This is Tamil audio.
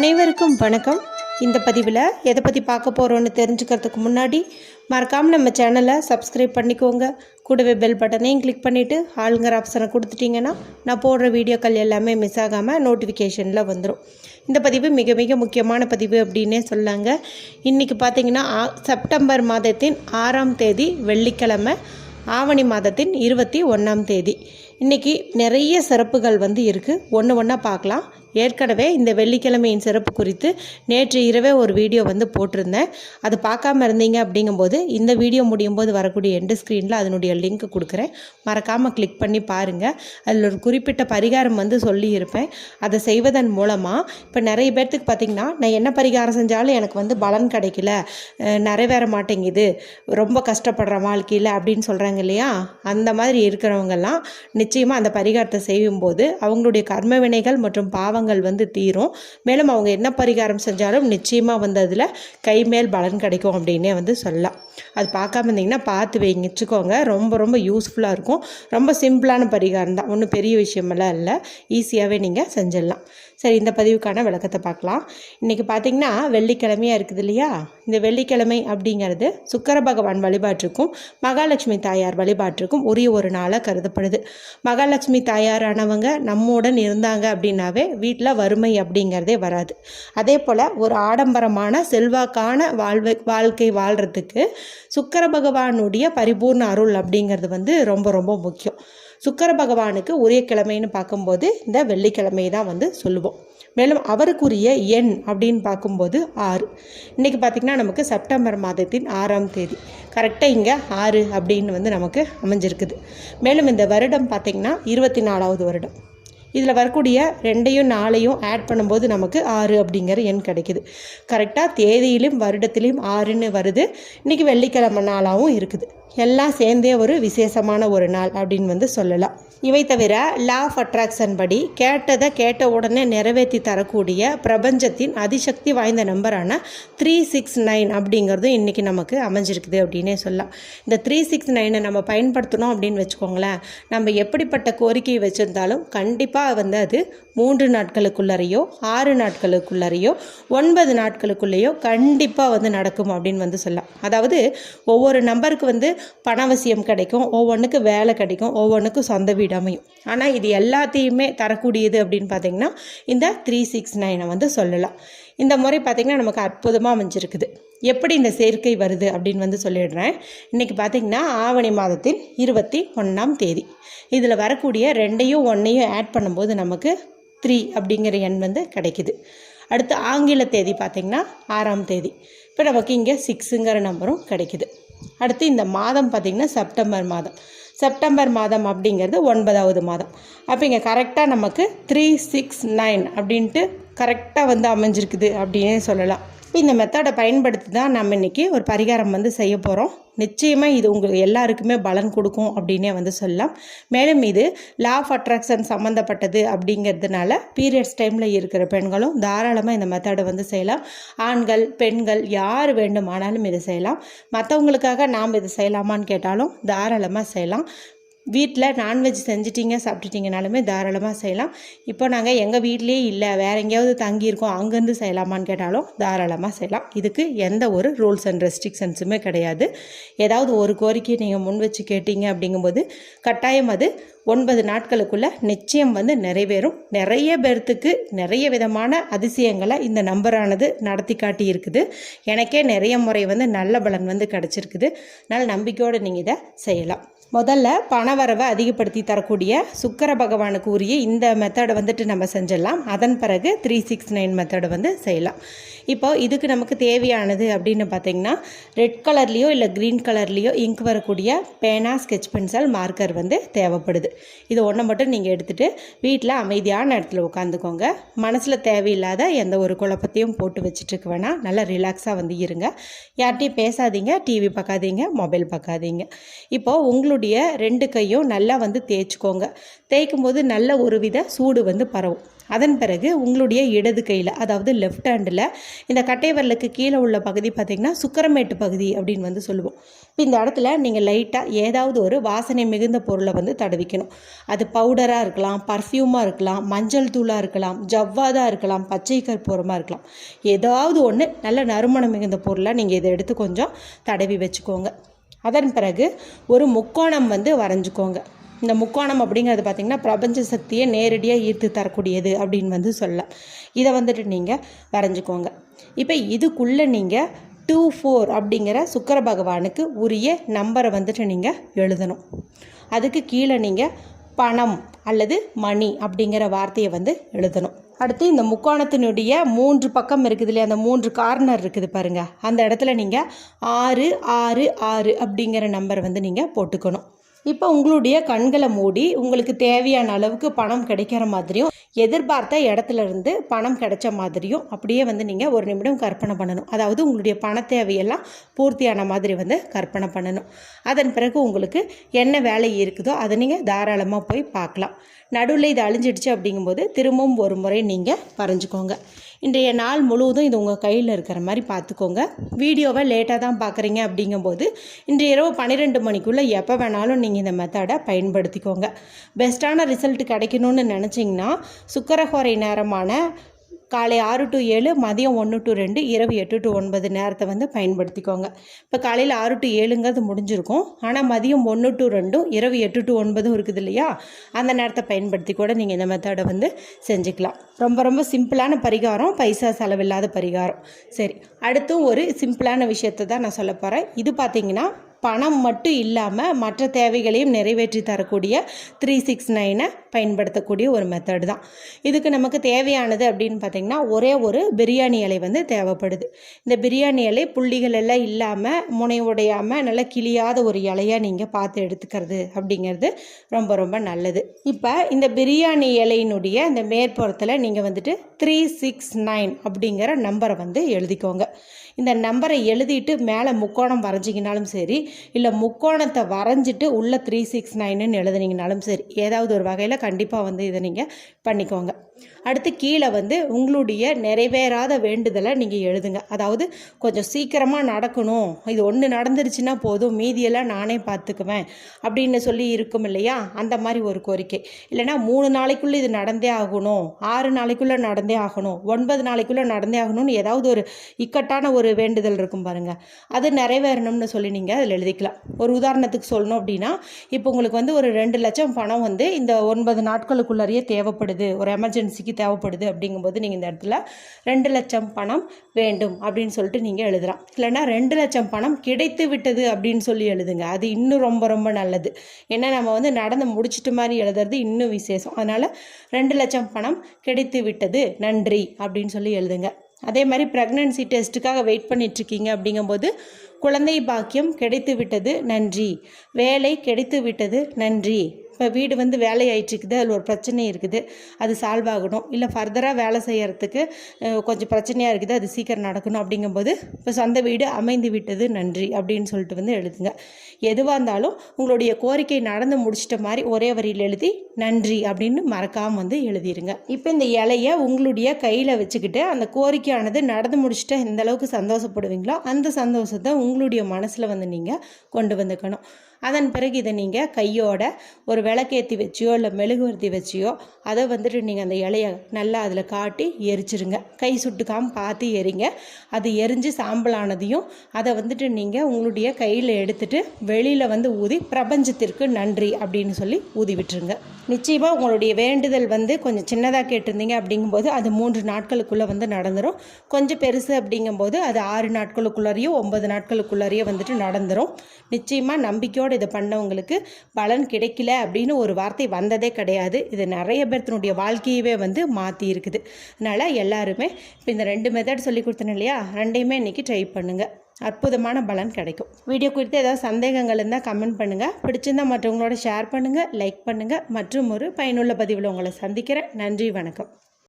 அனைவருக்கும் வணக்கம். இந்த பதிவில் எதை பற்றி பார்க்க போகிறோன்னு தெரிஞ்சுக்கிறதுக்கு முன்னாடி மறக்காமல் நம்ம சேனலை சப்ஸ்கிரைப் பண்ணிக்கோங்க. கூடவே பெல் பட்டனையும் கிளிக் பண்ணிவிட்டு ஆளுங்கிற ஆப்ஷனை கொடுத்துட்டிங்கன்னா நான் போடுற வீடியோக்கள் எல்லாமே மிஸ் ஆகாமல் நோட்டிஃபிகேஷனில் வந்துடும் இந்த பதிவு மிக மிக முக்கியமான பதிவு அப்படின்னே சொல்லாங்க. இன்றைக்கி பார்த்தீங்கன்னா செப்டம்பர் மாதத்தின் ஆறாம் தேதி வெள்ளிக்கிழமை ஆவணி மாதத்தின் இருபத்தி ஒன்றாம் தேதி. இன்றைக்கி நிறைய சிறப்புகள் வந்து இருக்குது ஒன்று ஒன்றா பார்க்கலாம். ஏற்கனவே இந்த வெள்ளிக்கிழமையின் சிறப்பு குறித்து நேற்று இரவே ஒரு வீடியோ வந்து போட்டிருந்தேன். அது பார்க்காம இருந்தீங்க அப்படிங்கும்போது இந்த வீடியோ முடியும் போது வரக்கூடிய எண்டு ஸ்க்ரீனில் அதனுடைய லிங்க் கொடுக்குறேன். மறக்காமல் கிளிக் பண்ணி பாருங்கள் அதில் ஒரு குறிப்பிட்ட பரிகாரம் வந்து சொல்லியிருப்பேன். அதை செய்வதன் மூலமாக இப்போ நிறைய பேர்த்துக்கு பார்த்திங்கன்னா நான் என்ன பரிகாரம் செஞ்சாலும் எனக்கு வந்து பலன் கிடைக்கல. நிறைவேற மாட்டேங்குது. ரொம்ப கஷ்டப்படுற வாழ்க்கையில் அப்படின்னு சொல்கிறாங்க இல்லையா? அந்த மாதிரி இருக்கிறவங்கெல்லாம் நிச்சயமாக அந்த பரிகாரத்தை செய்யும்போது அவங்களுடைய கர்ம வினைகள் மற்றும் பாவம் பாவங்கள் வந்து தீரும். மேலும் அவங்க என்ன பரிகாரம் செஞ்சாலும் நிச்சயமாக வந்து அதில் கைமேல் பலன் கிடைக்கும் அப்படின்னே வந்து சொல்லலாம். அது பார்க்காம இருந்தீங்கன்னா பார்த்து வைங்க வச்சுக்கோங்க. ரொம்ப ரொம்ப யூஸ்ஃபுல்லாக இருக்கும். ரொம்ப சிம்பிளான பரிகாரம் தான். ஒன்றும் பெரிய விஷயமெல்லாம் இல்லை. ஈஸியாகவே நீங்கள் செஞ்சிடலாம். சரி இந்த பதிவுக்கான விளக்கத்தை பார்க்கலாம். இன்றைக்கி பார்த்தீங்கன்னா வெள்ளிக்கிழமையாக இருக்குது இல்லையா? இந்த வெள்ளிக்கிழமை அப்படிங்கிறது சுக்கர பகவான் வழிபாட்டிற்கும் மகாலட்சுமி தாயார் வழிபாட்டிற்கும் உரிய ஒரு நாளாக கருதப்படுது. மகாலட்சுமி தாயாரானவங்க நம்முடன் இருந்தாங்க அப்படின்னாவே வீட்டில் வறுமை அப்படிங்கிறதே வராது. அதே போல் ஒரு ஆடம்பரமான செல்வாக்கான வாழ்வை வாழ்க்கை வாழ்கிறதுக்கு சுக்கர பகவானுடைய பரிபூர்ண அருள் அப்படிங்கிறது வந்து ரொம்ப ரொம்ப முக்கியம். சுக்கர பகவானுக்கு உரிய கிழமைன்னு பார்க்கும்போது இந்த வெள்ளிக்கிழமை தான் வந்து சொல்லுவோம். மேலும் அவருக்குரிய எண் அப்படின்னு பார்க்கும்போது ஆறு. இன்றைக்கி பார்த்திங்கன்னா நமக்கு செப்டம்பர் மாதத்தின் ஆறாம் தேதி. கரெக்டாக இங்கே ஆறு அப்படின்னு வந்து நமக்கு அமைஞ்சிருக்குது. மேலும் இந்த வருடம் பார்த்திங்கன்னா இருபத்தி நாலாவது வருடம். இதில் வரக்கூடிய ரெண்டையும் நாளையும் ஆட் பண்ணும்போது நமக்கு ஆறு அப்படிங்கிற எண் கிடைக்குது. கரெக்டாக தேதியிலும் வருடத்திலையும் ஆறுன்னு வருது. இன்றைக்கி வெள்ளிக்கிழமை நாளாகவும் இருக்குது. எல்லாம் சேர்ந்தே ஒரு விசேஷமான ஒரு நாள் அப்படின்னு வந்து சொல்லலாம். இவை தவிர லா ஆஃப் அட்ராக்ஷன் படி கேட்டதை கேட்ட உடனே நிறைவேற்றி தரக்கூடிய பிரபஞ்சத்தின் அதிசக்தி வாய்ந்த நம்பரான த்ரீ சிக்ஸ் நைன் அப்படிங்கிறதும் இன்றைக்கி நமக்கு அமைஞ்சிருக்குது அப்படின்னே சொல்லலாம். இந்த த்ரீ சிக்ஸ் நைனை நம்ம பயன்படுத்தணும் அப்படின்னு வச்சுக்கோங்களேன். நம்ம எப்படிப்பட்ட கோரிக்கை வச்சுருந்தாலும் கண்டிப்பாக வந்து அது மூன்று நாட்களுக்குள்ளரையோ ஆறு நாட்களுக்குள்ளறையோ ஒன்பது நாட்களுக்குள்ளேயோ கண்டிப்பாக வந்து நடக்கும் அப்படின்னு வந்து சொல்லலாம். அதாவது ஒவ்வொரு நம்பருக்கு வந்து பணவசியம் கிடைக்கும் ஒவ்வொன்றுக்கு வேலை கிடைக்கும் ஒவ்வொன்றுக்கும் சொந்த வீடு அமையும். ஆனால் இது எல்லாத்தையுமே தரக்கூடியது அப்படின்னு பார்த்தீங்கன்னா இந்த த்ரீ சிக்ஸ் நைனை வந்து சொல்லலாம். இந்த முறை பார்த்திங்கன்னா நமக்கு அற்புதமாக அமைஞ்சிருக்குது. எப்படி இந்த சேர்க்கை வருது அப்படின்னு வந்து சொல்லிடுறேன். இன்றைக்கி பார்த்திங்கன்னா ஆவணி மாதத்தின் இருபத்தி ஒன்றாம் தேதி. இதில் வரக்கூடிய ரெண்டையும் ஒன்றையும் ஆட் பண்ணும்போது நமக்கு த்ரீ அப்படிங்கிற எண் வந்து கிடைக்குது. அடுத்து ஆங்கில தேதி பார்த்திங்கன்னா ஆறாம் தேதி. இப்போ நமக்கு இங்கே சிக்ஸுங்கிற நம்பரும் கிடைக்குது. அடுத்து இந்த மாதம் பார்த்திங்கன்னா செப்டம்பர் மாதம். செப்டம்பர் மாதம் அப்படிங்கிறது ஒன்பதாவது மாதம். அப்போ இங்கே கரெக்டாக நமக்கு த்ரீ சிக்ஸ் நைன் அப்படின்ட்டு கரெக்டாக வந்து அமைஞ்சிருக்குது அப்படின்னே சொல்லலாம். இந்த மெத்தடை பயன்படுத்தி தான் நம்ம இன்றைக்கி ஒரு பரிகாரம் வந்து செய்ய போகிறோம் நிச்சயமாக இது உங்களுக்கு எல்லாருக்குமே பலன் கொடுக்கும் அப்படின்னே வந்து சொல்லலாம். மேலும் இது லா ஆஃப் அட்ராக்ஷன் சம்மந்தப்பட்டது அப்படிங்கிறதுனால பீரியட்ஸ் டைமில் இருக்கிற பெண்களும் தாராளமாக இந்த மெத்தடை வந்து செய்யலாம். ஆண்கள் பெண்கள் யார் வேண்டுமானாலும் இதை செய்யலாம். மற்றவங்களுக்காக நாம் இது செய்யலாமான்னு கேட்டாலும் தாராளமாக செய்யலாம். வீட்டில் நான்வெஜ் செஞ்சிட்டிங்க சாப்பிட்டுட்டிங்கனாலுமே தாராளமாக செய்யலாம். இப்போ நாங்கள் எங்கள் வீட்லேயே இல்லை வேறு எங்கேயாவது தங்கியிருக்கோம் அங்கேருந்து செய்யலாமான்னு கேட்டாலும் தாராளமாக செய்யலாம். இதுக்கு எந்த ஒரு ரூல்ஸ் அண்ட் ரெஸ்ட்ரிக்ஷன்ஸுமே கிடையாது. ஏதாவது ஒரு கோரிக்கையை நீங்கள் முன் வச்சு கேட்டீங்க அப்படிங்கும்போது கட்டாயம் அது ஒன்பது நாட்களுக்குள்ளே நிச்சயம் வந்து நிறைவேறும். நிறைய பேர்த்துக்கு நிறைய விதமான அதிசயங்களை இந்த நம்பரானது நடத்தி காட்டி இருக்குது எனக்கே நிறைய முறை வந்து நல்ல பலன் வந்து கிடச்சிருக்குது. நல்ல நம்பிக்கையோடு நீங்கள் இதை செய்யலாம். முதல்ல பணவரவை அதிகப்படுத்தி தரக்கூடிய சுக்கர பகவானுக்கு உரிய இந்த மெத்தடை வந்துட்டு நம்ம செஞ்சிடலாம். அதன் பிறகு த்ரீ சிக்ஸ் நைன் மெத்தடை வந்து செய்யலாம். இப்போ இதுக்கு நமக்கு தேவையானது அப்படின்னு பார்த்தீங்கன்னா ரெட் கலர்லேயோ இல்லை க்ரீன் கலர்லேயோ இங்க் வரக்கூடிய பேனா ஸ்கெட்ச் பென்சில் மார்க்கர் வந்து தேவைப்படுது. இது ஒன்றை மட்டும் நீங்கள் எடுத்துகிட்டு வீட்டில் அமைதியான இடத்துல உட்காந்துக்கோங்க மனசில் தேவையில்லாத எந்த ஒரு குழப்பத்தையும் போட்டு வச்சுட்டுருக்கு வேணாம். நல்லா ரிலாக்ஸாக வந்து இருங்க. யார்கிட்டையும் பேசாதீங்க. டிவி பார்க்காதீங்க மொபைல் பார்க்காதீங்க இப்போது உங்களுடைய உங்களுடைய ரெண்டு கையும் நல்லா வந்து தேய்ச்சிக்கோங்க. தேய்க்கும் போது நல்ல ஒரு வித சூடு வந்து பரவும். அதன் பிறகு உங்களுடைய இடது கையில் அதாவது லெஃப்ட் ஹேண்டில் இந்த கட்டை விரலுக்கு கீழே உள்ள பகுதி பார்த்திங்கன்னா சுக்கரமேட்டு பகுதி அப்படின்னு வந்து சொல்லுவோம். இப்போ இந்த இடத்துல நீங்கள் லைட்டாக ஏதாவது ஒரு வாசனை மிகுந்த பொருளை வந்து தடவிக்கணும். அது பவுடராக இருக்கலாம் பர்ஃப்யூமாக இருக்கலாம் மஞ்சள் தூளாக இருக்கலாம் ஜவ்வாதாக இருக்கலாம் பச்சை கற்பூரமாக இருக்கலாம். ஏதாவது ஒன்று நல்ல நறுமணம் மிகுந்த பொருளை நீங்கள் இதை எடுத்து கொஞ்சம் தடவி வச்சுக்கோங்க. அதன் பிறகு ஒரு முக்கோணம் வந்து வரைஞ்சிக்கோங்க. இந்த முக்கோணம் அப்படிங்கிறது பார்த்திங்கன்னா பிரபஞ்ச சக்தியை நேரடியாக ஈர்த்து தரக்கூடியது அப்படின்னு வந்து சொல்லலாம். இதை வந்துட்டு நீங்கள் வரைஞ்சிக்கோங்க. இப்போ இதுக்குள்ளே நீங்கள் டூ ஃபோர் அப்படிங்கிற சுக்கர பகவானுக்கு உரிய நம்பரை வந்துட்டு நீங்கள் எழுதணும். அதுக்கு கீழே நீங்கள் பணம் அல்லது மணி அப்படிங்கிற வார்த்தையை வந்து எழுதணும். அடுத்து இந்த முக்கோணத்தினுடைய மூன்று பக்கம் இருக்குது இல்லையா? அந்த மூன்று கார்னர் இருக்குது பாருங்கள் அந்த இடத்துல நீங்கள் ஆறு ஆறு ஆறு அப்படிங்கிற நம்பர் வந்து நீங்கள் போட்டுக்கணும். இப்போ உங்களுடைய கண்களை மூடி உங்களுக்கு தேவையான அளவுக்கு பணம் கிடைக்கிற மாதிரியும் எதிர்பார்த்த இடத்துல இருந்து பணம் கிடைச்ச மாதிரியும் அப்படியே வந்து நீங்கள் ஒரு நிமிடம் கற்பனை பண்ணணும். அதாவது உங்களுடைய பண தேவையெல்லாம் பூர்த்தியான மாதிரி வந்து கற்பனை பண்ணணும். அதன் பிறகு உங்களுக்கு என்ன வேலை இருக்குதோ அதை நீங்கள் தாராளமாக போய் பார்க்கலாம். நடுவில் இது அழிஞ்சிடுச்சு அப்படிங்கும்போது திரும்பவும் ஒரு முறை நீங்கள் வரைஞ்சிக்கோங்க இன்றைய நாள் முழுவதும் இது உங்கள் கையில் இருக்கிற மாதிரி பார்த்துக்கோங்க வீடியோவை லேட்டாக தான் பார்க்குறீங்க அப்படிங்கும்போது இன்றைய இரவு பன்னிரெண்டு மணிக்குள்ளே எப்போ வேணாலும் நீங்கள் இந்த மெத்தடை பயன்படுத்திக்கோங்க. பெஸ்ட்டான ரிசல்ட் கிடைக்கணும்னு நினச்சிங்கன்னா சுக்கரஹோரை நேரமான காலை ஆறு டு ஏழு மதியம் ஒன்று டு ரெண்டு இரவு எட்டு டு ஒன்பது நேரத்தை வந்து பயன்படுத்திக்கோங்க. இப்போ காலையில் ஆறு டு ஏழுங்கிறது முடிஞ்சிருக்கும். ஆனால் மதியம் ஒன்று டு ரெண்டும் இரவு எட்டு டு ஒன்பதும் இருக்குது இல்லையா? அந்த நேரத்தை பயன்படுத்தி கூட நீங்கள் இந்த மெத்தடை வந்து செஞ்சுக்கலாம். ரொம்ப ரொம்ப சிம்பிளான பரிகாரம் பைசா செலவில்லாத பரிகாரம். சரி அடுத்தும் ஒரு சிம்பிளான விஷயத்தை தான் நான் சொல்ல போகிறேன் இது பார்த்தீங்கன்னா பணம் மட்டும் இல்லாமல் மற்ற தேவைகளையும் நிறைவேற்றி தரக்கூடிய த்ரீ சிக்ஸ் நைனை பயன்படுத்தக்கூடிய ஒரு மெத்தட் தான். இதுக்கு நமக்கு தேவையானது அப்படின்னு பார்த்திங்கன்னா ஒரே ஒரு பிரியாணி இலை வந்து தேவைப்படுது. இந்த பிரியாணி இலை புள்ளிகள் எல்லாம் இல்லாமல் முனை உடையாமல் நல்லா கிளியாத ஒரு இலையாக நீங்கள் பார்த்து எடுத்துக்கிறது அப்படிங்கிறது ரொம்ப ரொம்ப நல்லது. இப்போ இந்த பிரியாணி இலையினுடைய இந்த மேற்புறத்தில் நீங்கள் வந்துட்டு த்ரீ சிக்ஸ் நைன் அப்படிங்கிற நம்பரை வந்து எழுதிக்கோங்க. இந்த நம்பரை எழுதிட்டு மேலே முக்கோணம் வரைஞ்சிங்கனாலும் சரி இல்லை முக்கோணத்தை வரைஞ்சிட்டு உள்ளே த்ரீ சிக்ஸ் நைனுன்னு எழுதுனீங்கனாலும் சரி ஏதாவது ஒரு வகையில் கண்டிப்பாக வந்து இதை நீங்கள் பண்ணிக்கோங்க. அடுத்து கீழே வந்து உங்களுடைய நிறைவேறாத வேண்டுதலை நீங்கள் எழுதுங்க. அதாவது கொஞ்சம் சீக்கிரமாக நடக்கணும். இது ஒன்று நடந்துருச்சுன்னா போதும். மீதியெல்லாம் நானே பார்த்துக்குவேன் அப்படின்னு சொல்லி இருக்கும் இல்லையா? அந்த மாதிரி ஒரு கோரிக்கை. இல்லைனா மூணு நாளைக்குள்ளே இது நடந்தே ஆகணும். ஆறு நாளைக்குள்ளே நடந்தே ஆகணும். ஒன்பது நாளைக்குள்ளே நடந்தே ஆகணும்னு ஏதாவது ஒரு இக்கட்டான ஒரு வேண்டுதல் இருக்கும் பாருங்கள் அது நிறைவேறணும்னு சொல்லி நீங்கள் அதில் எழுதிக்கலாம். ஒரு உதாரணத்துக்கு சொல்லணும் அப்படின்னா இப்போ உங்களுக்கு வந்து ஒரு ரெண்டு லட்சம் பணம் வந்து இந்த ஒன்பது நாட்களுக்குள்ளேயே தேவைப்படுது. ஒரு எமர்ஜென்சிக்கு தேவைப்படுது அப்படிங்கும்போது நீங்கள் இந்த இடத்துல ரெண்டு லட்சம் பணம் வேண்டும் அப்படின்னு சொல்லிட்டு நீங்கள் எழுதலாம். இல்லைன்னா ரெண்டு லட்சம் பணம் கிடைத்து விட்டது அப்படின்னு சொல்லி எழுதுங்க. அது இன்னும் ரொம்ப ரொம்ப நல்லது. ஏன்னா நம்ம வந்து நடந்து முடிச்சிட்டு மாதிரி எழுதுறது இன்னும் விசேஷம். அதனால் ரெண்டு லட்சம் பணம் கிடைத்து விட்டது நன்றி அப்படின்னு சொல்லி எழுதுங்க. அதே மாதிரி ப்ரெக்னன்சி டெஸ்ட்டுக்காக வெயிட் பண்ணிகிட்ருக்கீங்க அப்படிங்கும்போது குழந்தை பாக்கியம் கிடைத்து விட்டது நன்றி. வேலை கிடைத்து விட்டது நன்றி. இப்போ வீடு வந்து வேலை ஆயிட்டுருக்குது அதில் ஒரு பிரச்சனை இருக்குது அது சால்வ் ஆகணும். இல்லை ஃபர்தராக வேலை செய்கிறதுக்கு கொஞ்சம் பிரச்சனையாக இருக்குது அது சீக்கிரம் நடக்கணும் அப்படிங்கும்போது இப்போ சொந்த வீடு அமைந்து விட்டது நன்றி அப்படின்னு சொல்லிட்டு வந்து எழுதுங்க. எதுவாக இருந்தாலும் உங்களுடைய கோரிக்கை நடந்து முடிச்சிட்ட மாதிரி ஒரே வரியில் எழுதி நன்றி அப்படின்னு மறக்காமல் வந்து எழுதிடுங்க இப்போ இந்த இலையை உங்களுடைய கையில் வச்சுக்கிட்டு அந்த கோரிக்கையானது நடந்து முடிச்சுட்டு எந்த அளவுக்கு சந்தோஷப்படுவீங்களோ அந்த சந்தோஷத்தை உங்களுடைய மனசில் வந்து நீங்கள் கொண்டு வந்துக்கணும் அதன் பிறகு இதை நீங்கள் கையோட ஒரு விளக்கேற்றி வச்சியோ இல்லை மெழுகுவர்த்தி வச்சியோ அதை வந்துட்டு நீங்கள் அந்த இலையை நல்லா அதில் காட்டி எரிச்சிருங்க. கை சுட்டுக்காமல் பார்த்து எரிங்க. அது எரிஞ்சு சாம்பலானதையும் அதை வந்துட்டு நீங்கள் உங்களுடைய கையில் எடுத்துட்டு வெளியில் வந்து ஊதி பிரபஞ்சத்திற்கு நன்றி அப்படின்னு சொல்லி ஊதி விட்டுருங்க. நிச்சயமாக உங்களுடைய வேண்டுதல் வந்து கொஞ்சம் சின்னதாக கேட்டிருந்தீங்க அப்படிங்கும்போது அது மூன்று நாட்களுக்குள்ளே வந்து நடந்துடும் கொஞ்சம் பெருசு அப்படிங்கும்போது அது ஆறு நாட்களுக்குள்ளாரையோ ஒன்பது நாட்களுக்குள்ளாரையோ வந்துட்டு நடந்துடும் நிச்சயமாக நம்பிக்கையோடு இதை பண்ணவங்களுக்கு பலன் கிடைக்கல அப்படின்னு ஒரு வார்த்தை வந்ததே கிடையாது. இது நிறைய பேர்த்தினுடைய வாழ்க்கையவே வந்து மாற்றி இருக்குது. அதனால் எல்லாருமே இப்போ இந்த ரெண்டு மெத்தட் சொல்லி கொடுத்தேன் இல்லையா? ரெண்டையுமே இன்றைக்கி ட்ரை பண்ணுங்கள் அற்புதமான பலன் கிடைக்கும். வீடியோ குறித்து ஏதாவது சந்தேகங்கள் இருந்தால் கமெண்ட் பண்ணுங்கள் பிடிச்சிருந்தா மற்றவங்களோட ஷேர் பண்ணுங்கள் லைக் பண்ணுங்கள் மற்றும் ஒரு பயனுள்ள பதிவில் உங்களை சந்திக்கிறேன். நன்றி வணக்கம்.